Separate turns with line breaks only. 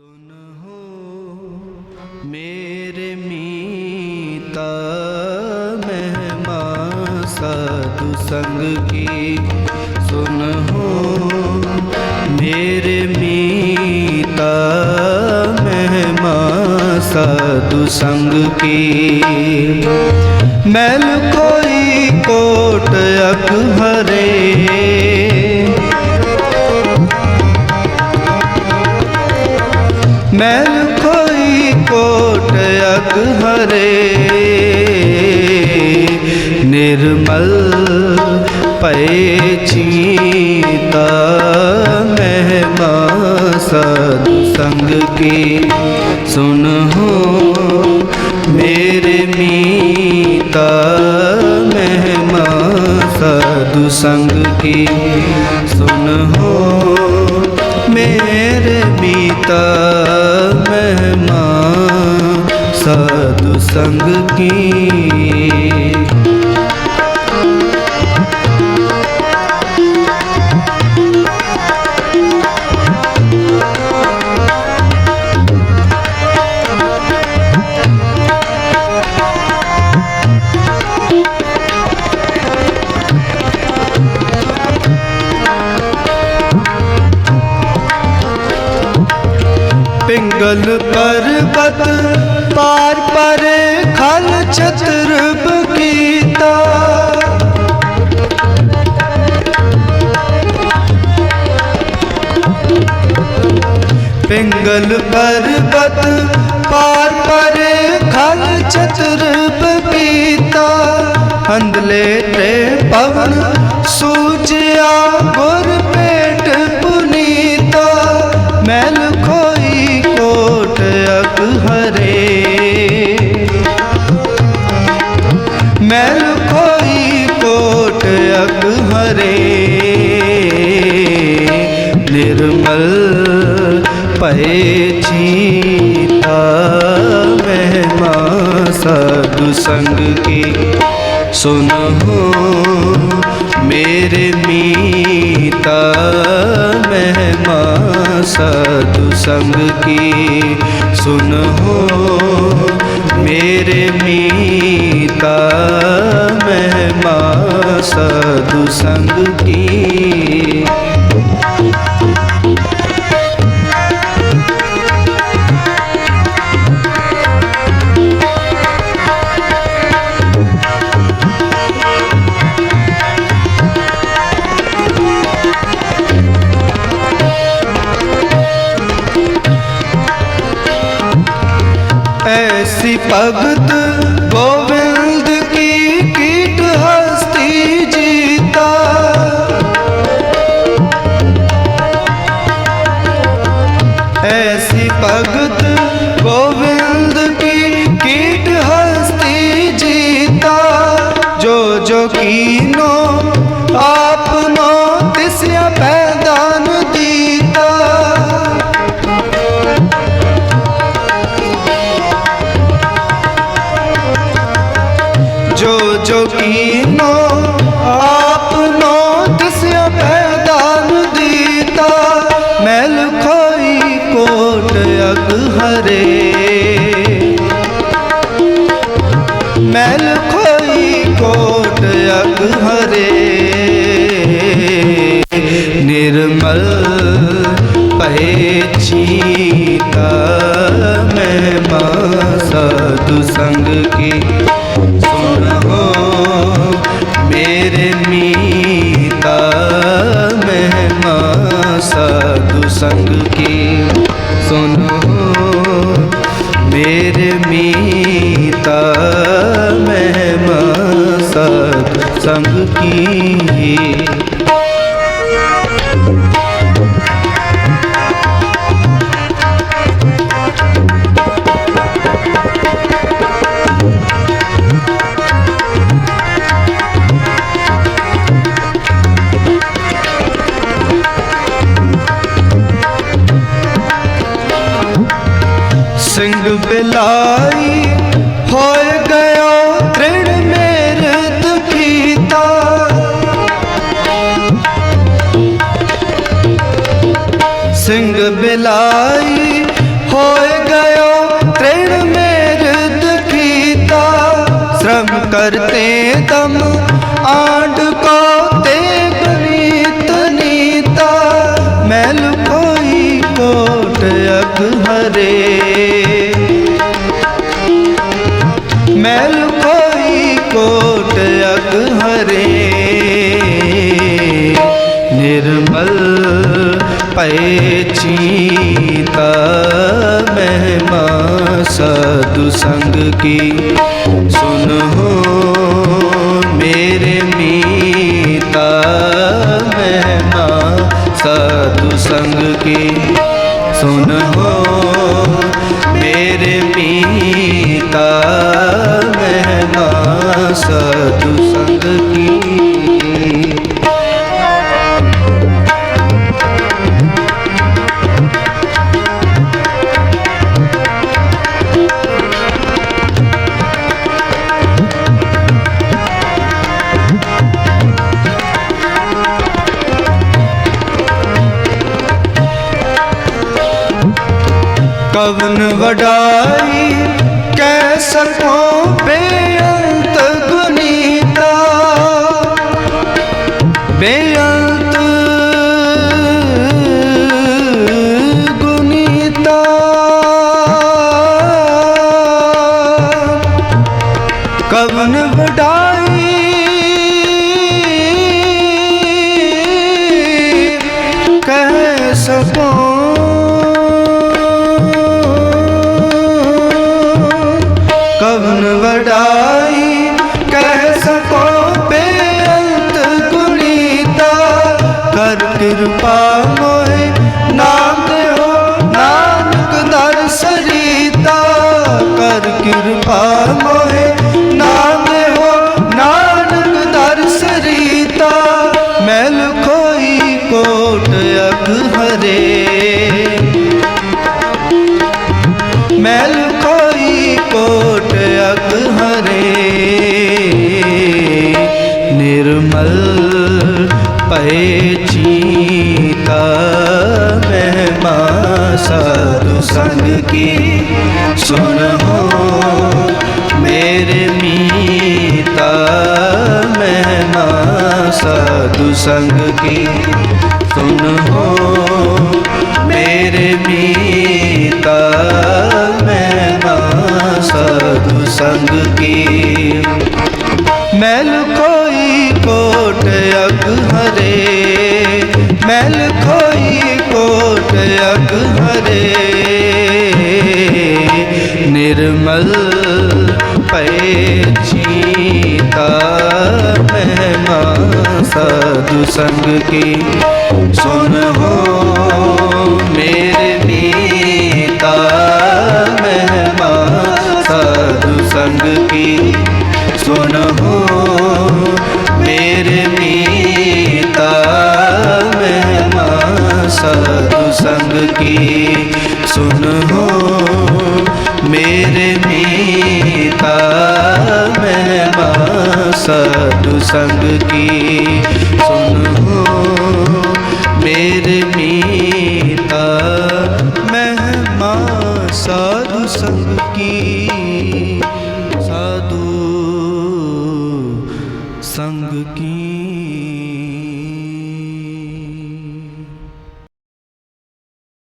ਸੁਨ ਹੋ, ਮੇਰੇ ਮੀਤਾ, ਮਹਿਮਾ ਸਾਧੂ ਸੰਗ ਕੀ? ਸੁਨ ਹੋ, ਮੇਰੇ ਮੀਤਾ, ਮਹਿਮਾ ਸਾਧੂ ਸੰਗ ਕੀ? ਮੈਲ ਕੋਈ ਕੋਟ ਅਕ ਹਰੇ ਅਗ ਹਰੇ। ਨਿਰਮਲ ਪਏ ਚੀਤਾ ਮਹਿਮਾ ਸਦ ਸੰਗ ਕੀ ਸੁਨ ਹੋ ਮੇਰੇ ਮੀਤਾ ਮਹਿਮਾ ਸਾਧੂ ਸੰਗ ਕੀ ਸੁਨ ਹੋ ਮੇਰੇ ਮੀਤਾ ਮਹਿਮਾ ਸਾਧੂ ਸੰਗ ਕੀ? ਪਿੰਗਲ ਪਰਬਤ ਪਾਰ ਪਰ ਖਲ ਛਤਰਬ ਕੀਤਾ। ਪਿੰਗਲ ਪਰਬਤ ਪਾਰ ਪਰ ਖਲ ਛਤਰਬ ਕੀਤਾ। ਅੰਦਲੇ ਤੇ ਪਵਨ ਸੂਜਿਆ ਭਏ ਚੀਤਾ ਮਹਿਮਾ ਸਾਧੂ ਸੰਗ ਕੀ ਸੁਨ ਮੇਰੇ ਮੀਤਾ ਮਹਿਮਾ ਸਾਧੂ ਸੰਗ ਕੀ ਸੁਨ ਮੇਰੇ ਮੀਤਾ ਮਹਿਮਾ ਸਾਧੂ ਸੰਗ ਕੀ ਭਗਤ ਗੋਬਿੰਦ ਕੀ ਕੀਟ ਹਸਤੀ ਜੀਤਾ। ਐਸੀ ਭਗਤ ਗੋਬਿੰਦ ਕੀ ਕੀਟ ਹਸਤੀ ਜੀਤਾ। ਜੋ ਜੋ ਕੀਨੋ, ਆਪਨੋ ਤਿਸਿਆ ਪੈਦਾਨ ਸਾਧੂ ਸੰਗ ਕੀ? ਸੁਣ ਹੋ ਮੇਰੇ ਮੀਤਾ ਮਹਿਮਾ ਸਾਧੂ ਸੰਗ ਕੀ? ਸਿੰਘ ਬਿਲਾਈ, ਹੋਏ ਗਿਆ ਤ੍ਰਿਣ ਮੇਰਤ ਕੀਤਾ। ਸਿੰਘ ਬਿਲਾਈ, ਹੋਏ ਗਿਆ ਤ੍ਰਿਣ ਮੇਰਤ ਕੀਤਾ। ਸ਼ਰਮ ਕਰਤੇ ਤਮ ਆਂਡ ਹਰੇ। ਮੈਲ ਕੋਈ ਕੋਟ ਅਗ ਹਰੇ। ਨਿਰਮਲ ਪਏ ਚੀਤਾ ਮਹਿਮਾ ਸਾਧੂ ਸੰਗ ਕੀ ਸੁਨੋ ਵਡਾਈ ਕੈ ਸਕੋ ਬੇਅੰਤ Allah ਮੀਤਾ ਮਹਿਮਾ ਸਾਧੂ ਸੰਗ ਕੀ ਸੁਨੋ ਮੇਰੇ ਮੀਤਾ ਮਹਿਮਾ ਸਾਧੂ ਸੰਗ ਕੀ? ਮੈਲ ਕੋਈ ਕੋਟ ਅਗ ਹਰੇ, ਮੈਲ ਕੋਈ ਕੋਟ ਅਗ ਹਰੇ, ਨਿਰਮਲ ਪਏ ਚੀਤਾ ਮਹਿਮਾ ਸਾਧੂ ਸੰਗ ਕੀ। ਸੁਨ ਹੋ ਮੇਰੇ ਮੀਤਾ ਮਹਿਮਾ ਸਾਧੂ ਸੰਗ ਕੀ। ਸੁਨ ਹੋ ਮੇਰੇ ਮੀਤਾ ਮਹਿਮਾ ਸਾਧੂ ਸੰਗ ਕੀ। ਸੁਨ ਹੋ ਸਾਧੂ ਸੰਗ ਕੀ? ਸੁਨ ਹੋ ਮੇਰੇ ਮੀਤਾ